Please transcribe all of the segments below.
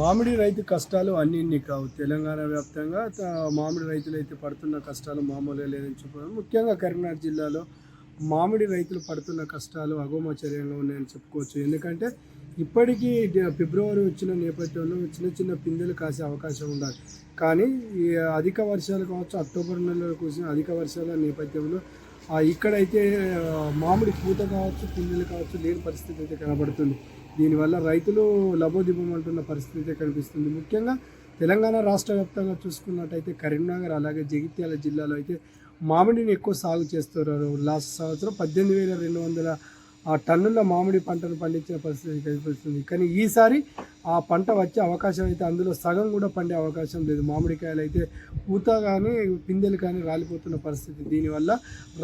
మామిడి రైతు కష్టాలు అన్ని ఇన్ని కావు. తెలంగాణ వ్యాప్తంగా మామిడి రైతులు అయితే పడుతున్న కష్టాలు మామూలుగా లేదని చెప్పుకోవాలి ముఖ్యంగా కరీంనగర్ జిల్లాలో మామిడి రైతులు పడుతున్న కష్టాలు అగోమచర్యంగా ఉన్నాయని చెప్పుకోవచ్చు. ఎందుకంటే ఇప్పటికీ ఫిబ్రవరి వచ్చిన నేపథ్యంలో చిన్న చిన్న పిందెలు కాసే అవకాశం ఉండాలి. కానీ ఈ అధిక వర్షాలు కావచ్చు అక్టోబర్ నెలలో కురిసిన అధిక వర్షాల నేపథ్యంలో ఇక్కడైతే మామిడి పూత కావచ్చు పిండిలు కావచ్చు లేని పరిస్థితి అయితే కనబడుతుంది. దీనివల్ల రైతులు లబోదిబమంటున్న పరిస్థితి అయితే కనిపిస్తుంది. ముఖ్యంగా తెలంగాణ రాష్ట్ర వ్యాప్తంగా చూసుకున్నట్టయితే కరీంనగర్ అలాగే జగిత్యాల జిల్లాలో అయితే మామిడిని ఎక్కువ సాగు చేస్తున్నారు. లాస్ట్ సంవత్సరం పద్దెనిమిది వేల రెండు వందల టన్నుల మామిడి పంటను పండించిన పరిస్థితి కనిపిస్తుంది కానీ ఈసారి ఆ పంట వచ్చే అవకాశం అయితే అందులో సగం కూడా పండే అవకాశం లేదు. మామిడికాయలు అయితే పూత కానీ పిందెలు కానీ రాలిపోతున్న పరిస్థితి. దీనివల్ల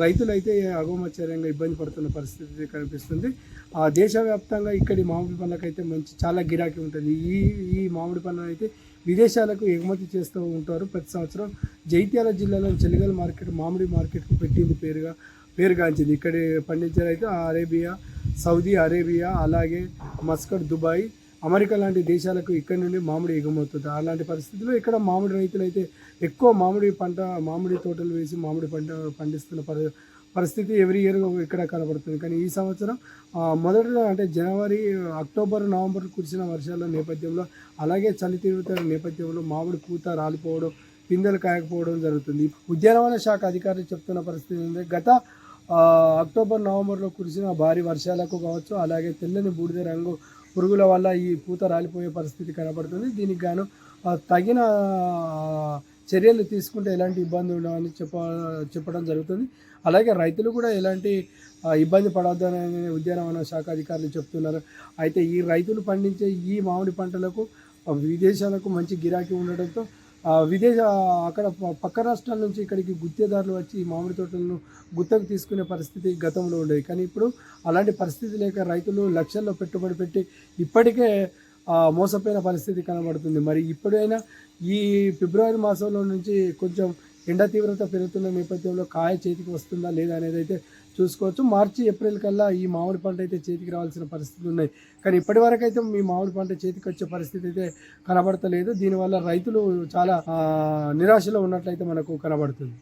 రైతులు అయితే అగోమచర్యంగా ఇబ్బంది పడుతున్న పరిస్థితి కనిపిస్తుంది. ఆ దేశవ్యాప్తంగా ఇక్కడి మామిడి పండ్లకైతే మంచి చాలా గిరాకీ ఉంటుంది. ఈ ఈ మామిడి పండ్లను అయితే విదేశాలకు ఎగుమతి చేస్తూ ఉంటారు. ప్రతి సంవత్సరం జైత్యాల జిల్లాలో చెలిగల్ మార్కెట్ మామిడి మార్కెట్కు పెట్టింది పేరుగా పేరుగాంచింది. ఇక్కడ పండించారు అయితే అరేబియా సౌదీ అరేబియా అలాగే మస్కట్ దుబాయ్. అమెరికా లాంటి దేశాలకు ఇక్కడ నుండి మామిడి ఎగుమవుతుంది అలాంటి పరిస్థితుల్లో ఇక్కడ మామిడి రైతులు అయితే ఎక్కువ మామిడి పంట మామిడి తోటలు వేసి మామిడి పంట పండిస్తున్న పరి పరిస్థితి ఎవ్రీ ఇయర్ ఇక్కడ కనబడుతుంది. కానీ ఈ సంవత్సరం ఆ, మొదట అంటే జనవరి అక్టోబర్ నవంబర్ కురిసిన వర్షాల నేపథ్యంలో అలాగే చలి తీవ్రత నేపథ్యంలో మామిడి పూత రాలిపోవడం పిందెలు కాయకపోవడం జరుగుతుంది. ఉద్యానవన శాఖ అధికారులు చెప్తున్న పరిస్థితి ఏంటంటే గత అక్టోబర్ నవంబర్లో కురిసిన భారీ వర్షాలకు కావచ్చు అలాగే తెల్లని బూడిద రంగు పురుగుల వల్ల ఈ పూత రాలిపోయే పరిస్థితి కనబడుతుంది. దీనికి గాను తగిన చర్యలు తీసుకుంటే ఎలాంటి ఇబ్బంది ఉండవని చెప్ప చెప్పడం జరుగుతుంది. అలాగే రైతులు కూడా ఎలాంటి ఇబ్బంది పడవద్దని ఉద్యానవన శాఖ అధికారులు చెప్తున్నారు. అయితే ఈ రైతులు పండించే ఈ మామిడి పంటలకు విదేశాలకు మంచి గిరాకీ ఉండడంతో విదేశ అక్కడ పక్క రాష్ట్రాల నుంచి ఇక్కడికి గుత్తేదారులు వచ్చి మామిడి తోటలను గుత్తకు తీసుకునే పరిస్థితి గతంలో ఉండేది. కానీ ఇప్పుడు అలాంటి పరిస్థితి లేక రైతులు లక్షల్లో పెట్టుబడి పెట్టి ఇప్పటికే మోసపోయిన పరిస్థితి కనబడుతుంది. మరి ఇప్పుడైనా ఈ ఫిబ్రవరి మాసంలో నుంచి కొంచెం ఎండ తీవ్రత పెరుగుతున్న నేపథ్యంలో కాయ చేతికి వస్తుందా లేదా అనేది అయితే చూసుకోవచ్చు. మార్చి ఏప్రిల్ కల్లా ఈ మామిడి పంట అయితే చేతికి రావాల్సిన పరిస్థితులు ఉన్నాయి. కానీ ఇప్పటి వరకు అయితే మీ మామిడి పంట చేతికి వచ్చే పరిస్థితి అయితే కనబడతలేదు. దీనివల్ల రైతులు చాలా నిరాశలో ఉన్నట్లయితే మనకు కనబడుతుంది.